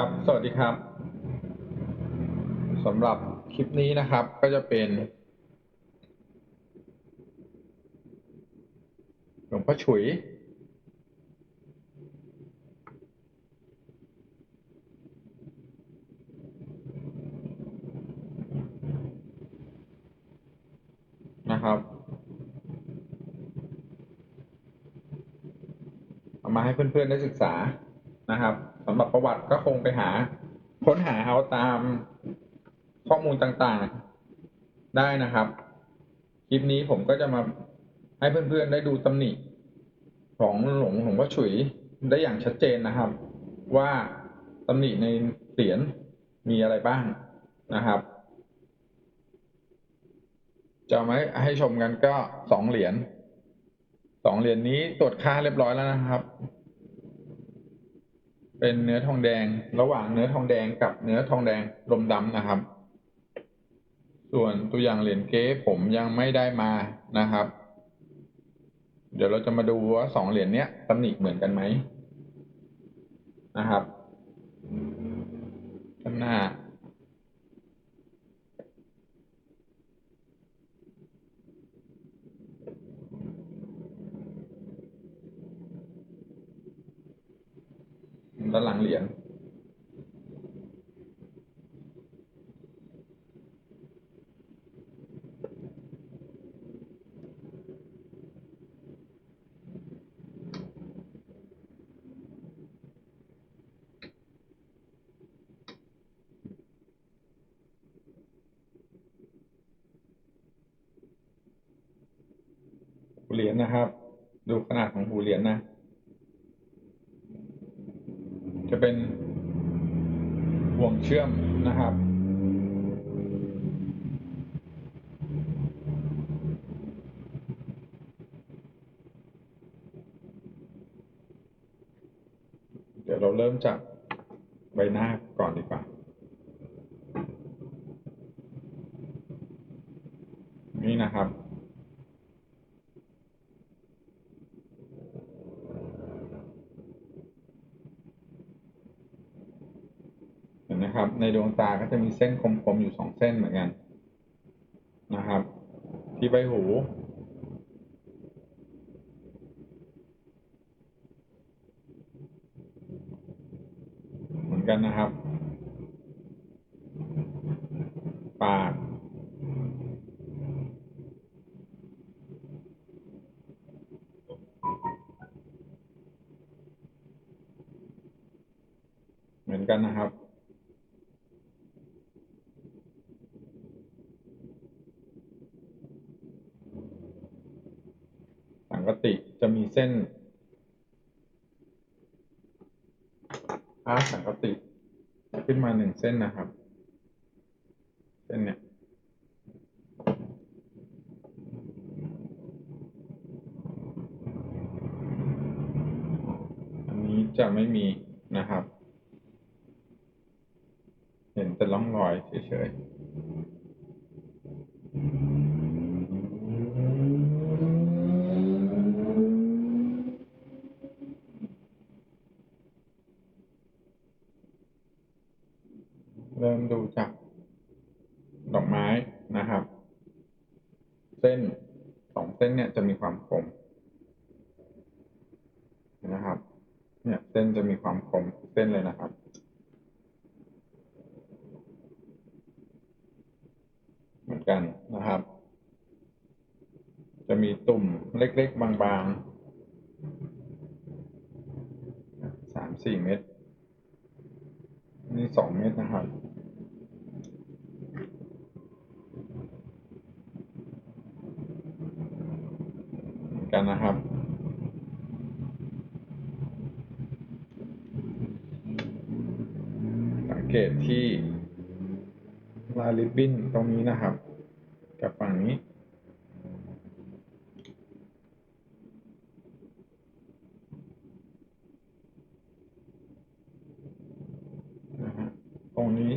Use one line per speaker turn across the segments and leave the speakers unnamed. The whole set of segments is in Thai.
ครับ สวัสดีครับสำหรับคลิปนี้นะครับก็จะเป็นหลวงพ่อฉุย นะครับ เอามาให้เพื่อนๆได้ศึกษา นะครับสำหรับประวัติก็คงไปหา ค้นหาเอาตามข้อมูลต่างๆได้นะครับ คลิปนี้ผมก็จะมาให้เพื่อนๆได้ดูตำหนิของหลวงหลวงพ่อฉุยได้อย่างชัดเจนนะครับ ว่าตำหนิในเหรียญมีอะไรบ้างนะครับ จะมาให้ชมกันก็สองเหรียญสองเหรียญนี้ตรวจค่าเรียบร้อยแล้วนะครับ เป็นเนื้อทองแดง ระหว่างเนื้อทองแดงกับเนื้อทองแดงลมดำนะครับ ส่วนตัวอย่างเหรียญเก๊ผมยังไม่ได้มานะครับ เดี๋ยวเราจะมาดูว่าสองเหรียญเนี้ยตำหนิเหมือนกันไหมนะครับข้างหน้า ด้านหลังเหรียญหูเหรียญนะครับ ดูขนาดของหูเหรียญนะ จะเป็นห่วงเชื่อมนะครับ เดี๋ยวเราเริ่มจากใบหน้าก่อนดีกว่า นี่นะครับ เห็นนะครับ ในดวงตาก็จะมีเส้นคมๆอยู่สองเส้นเหมือนกันนะครับ ที่ใบหู เหมือนกันนะครับ กติจะมีเส้นอาสังกติ ขึ้นมาหนึ่งเส้นนะครับ เส้นเนี่ยอันนี้จะไม่มีนะครับ เห็นเป็นร่องรอยเฉยๆ เริ่มดูจากดอก ไม้นะครับ เส้นสองเส้นเนี่ยจะมีความคมนะครับ เนี่ยเส้นจะมีความคมเส้นเลยนะครับเหมือนกันนะครับ จะมีตุ่มเล็กๆ บางๆสามสี่เม็ดนี่สองเม็ดนะครับ เหมือน กันนะครับ สังเกตที่ลายริบบิ้นตรงนี้นะครับ กับฝั่งนี้นะฮะตรงนี้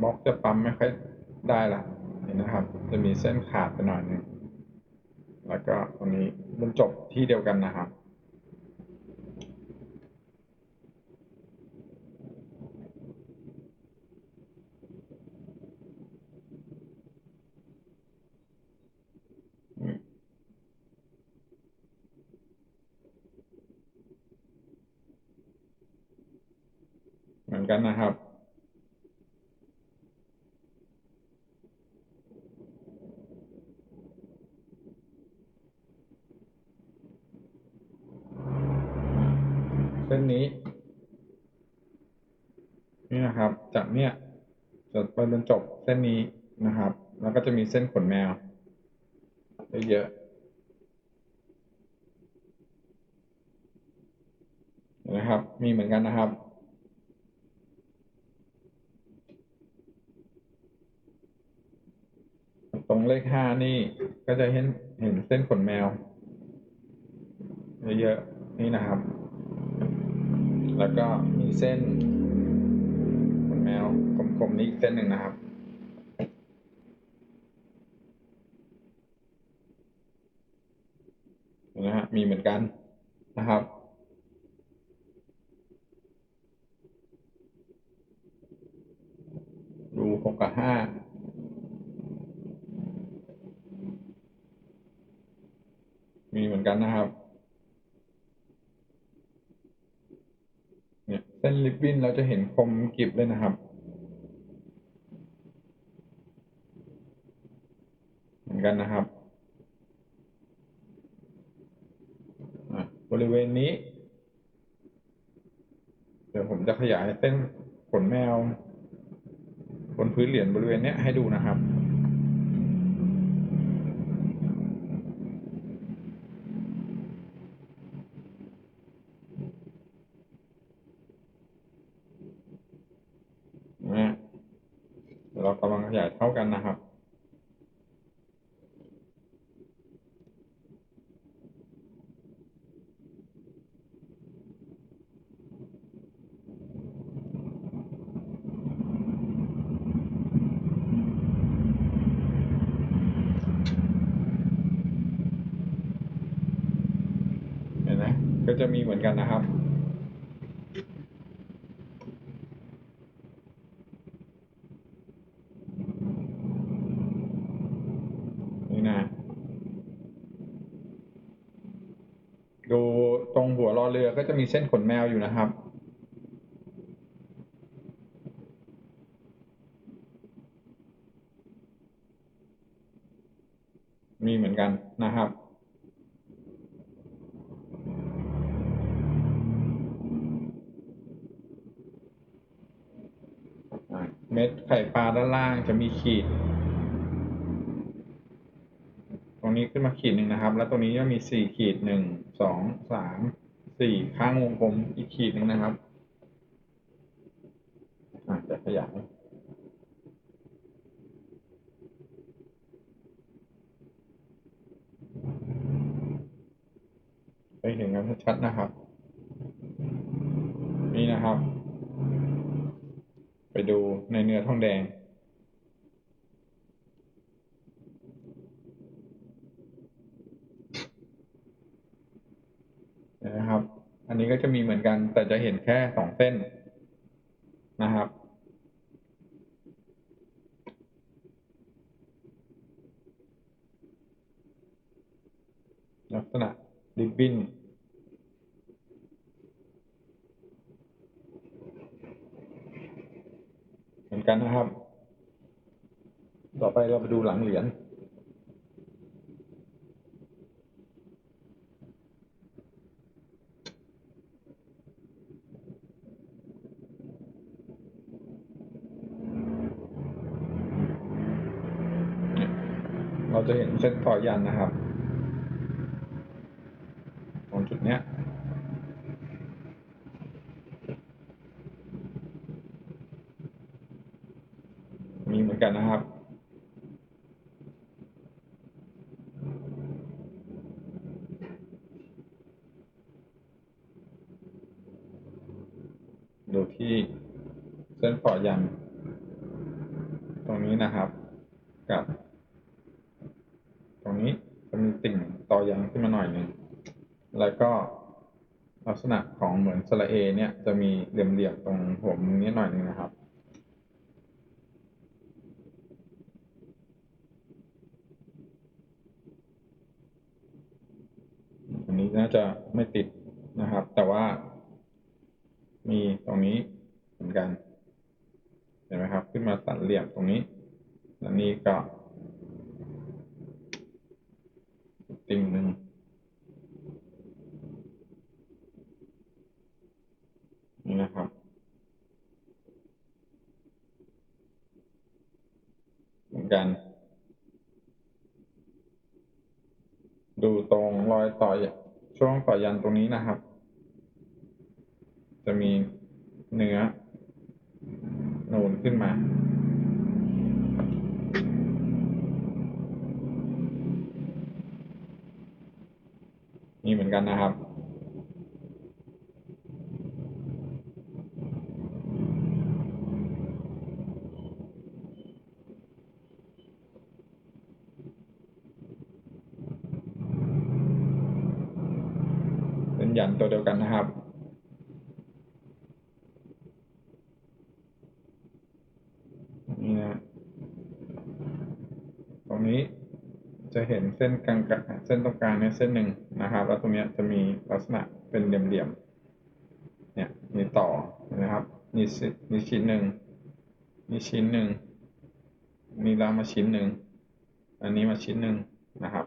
บล็อกจะปั๊มไม่ค่อยได้ละ จะมีเส้นขาดไปหน่อยนึงแล้วก็ตรงนี้มันจบที่เดียวกันนะครับ เหมือนกันนะครับ นี้ นี่นะครับ จากเนี้ยจะไปบรรจบเส้นนี้นะครับ แล้วก็จะมีเส้นขนแมวเยอะๆนะครับ มีเหมือนกันนะครับตรงเลขห้านี่ก็จะเห็นเห็นเส้นขนแมว เยอะๆนี่นะครับ แล้วก็มีเส้นขนแมวกลมๆนี้อีกเส้นหนึ่งนะครับ นะฮะ มีเหมือนกันนะครับ ดูหกกับห้ามีเหมือนกันนะครับ เส้นลิปบิ้นเราจะเห็นคมกริบเลยนะครับ เหมือนกันนะครับ บริเวณนี้ เดี๋ยวผมจะขยายเส้นขนแมว บนพื้นเหรียญบริเวณนี้ให้ดูนะครับ นะฮะเดี๋ยวเรา กำลังขยายเท่ากันนะครับ เห็นไหมก็จะมีเหมือนกันนะครับ นี่นะ ดู ตรงหัวรอเรือก็จะมีเส้นขนแมวอยู่นะครับ มีเหมือนกันนะครับเม็ดไข่ปลาด้านล่างจะมีขีด รงนี้ขึ้นมาขีดหนึ่งนะครับ แล้วตรงนี้ก็มีสี่ขีดหนึ่งสองสามสี่ข้างวงกลมอีกขีดหนึ่งนะครับอะจะขยายไปเห็นกันชัดๆนะครับ นี่นะครับ ไปดูในเนื้อทองแดง นะครับ อันนี้ ก็จะมีเหมือนกัน แต่จะเห็นแค่สองเส้นนะครับ ลักษณะริบบิ้นเหมือนกันนะครับ ต่อไปเราไปดูหลังเหรียญ เราจะเห็นเส้นต่อยันนะครับ ตรงจุดเนี้ยมีเหมือนกันนะครับดูที่เส้นต่อยันตรงนี้นะครับ ตรงนี้จะมีติ่งต่อยันขึ้นมาหน่อยหนึ่ง แล้วก็ ลักษณะของเหมือนสระเอเนี่ยจะมีเหลี่ยมๆตรงหัวมุมนี้หน่อยหนึ่งนะครับ อันนี้น่าจะไม่ติดนะครับ แต่ว่า มีตรงนี้เหมือนกัน เห็นไหมครับ ขึ้นมาสันเหลี่ยมตรงนี้ แล้วนี่ก็ติ่งหนึ่ง นะครับ เหมือนกัน ดูตรงรอยต่อช่วงต่อยันตรงนี้นะครับ จะมีเนื้อนูนขึ้นมานี่เหมือนกันนะครับ เป็น ยันตัวเดียวกันนะครับ นี่นะ ตรงนี้จะเห็นเส้นกลางเส้นตรงกลางเนี่ยเส้นหนึ่งนะครับ แล้วตรงนี้จะมีลักษณะเป็นเหลี่ยมๆ เนี่ยมีต่อนะครับนี่สินี่ชิ้นหนึ่งนี่ชิ้นหนึ่งนี่ลามาชิ้นหนึ่ง อันนี้มาชิ้นหนึ่งนะครับ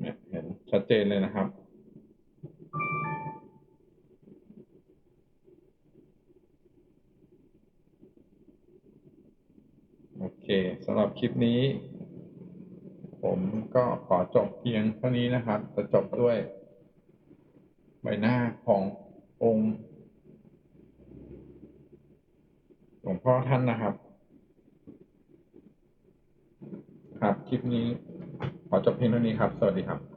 เนี่ยเห็นชัดเจนเลยนะครับ โอเคสำหรับคลิปนี้ ผมก็ขอจบเพียงเท่านี้นะครับ จะจบด้วย ใบหน้าขององค์หลวงพ่อท่านนะครับ ครับ คลิปนี้ขอจบเพียงเท่านี้ครับ สวัสดีครับ